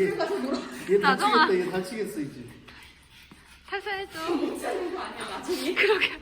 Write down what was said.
예. 집에 가서 놀아. 얘 나정아. 다치겠다 얘 다치겠어 이제 살살해줘. 그러게.